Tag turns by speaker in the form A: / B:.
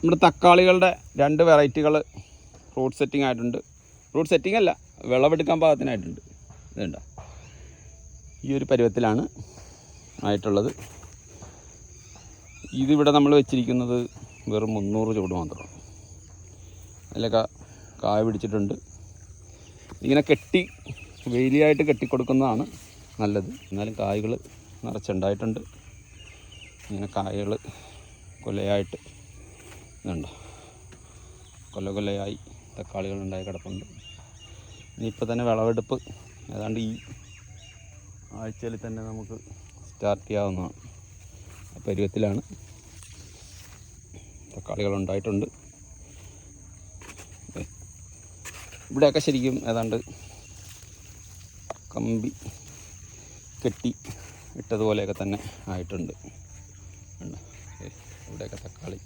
A: നമ്മുടെ തക്കാളികളുടെ രണ്ട് വെറൈറ്റികൾ റൂട്ട് സെറ്റിംഗ് ആയിട്ടുണ്ട്. റൂട്ട് സെറ്റിംഗ് അല്ല വിളവെടുക്കാൻ പാകത്തിനായിട്ടുണ്ട്. ഇതുണ്ട ഈ ഒരു പരുവത്തിലാണ് ആയിട്ടുള്ളത്. ഇതിവിടെ നമ്മൾ വെച്ചിരിക്കുന്നത് വെറും മുന്നൂറ് ചൂട് മാത്രം. അതിലൊക്കെ കായ പിടിച്ചിട്ടുണ്ട്. ഇങ്ങനെ കെട്ടി വെയിലിയായിട്ട് കെട്ടിക്കൊടുക്കുന്നതാണ് നല്ലത്. എന്നാലും കായകൾ നിറച്ചുണ്ടായിട്ടുണ്ട്. ഇങ്ങനെ കായകൾ കൊലയായിട്ട് ഇതുണ്ടോ കൊല്ല കൊല്ലയായി തക്കാളികൾ ഉണ്ടായി കിടപ്പുണ്ട്. ഇനിയിപ്പോൾ തന്നെ വിളവെടുപ്പ്. ഏതാണ്ട് ഈ ആഴ്ചയിൽ തന്നെ നമുക്ക് സ്റ്റാർട്ട് ചെയ്യാവുന്നതാണ്. ആ പരുവത്തിലാണ് ദേ. ഇവിടെയൊക്കെ ശരിക്കും ഏതാണ്ട് കമ്പി കെട്ടി ഇട്ടതുപോലെയൊക്കെ തന്നെ ആയിട്ടുണ്ട്. ഇവിടെയൊക്കെ തക്കാളി.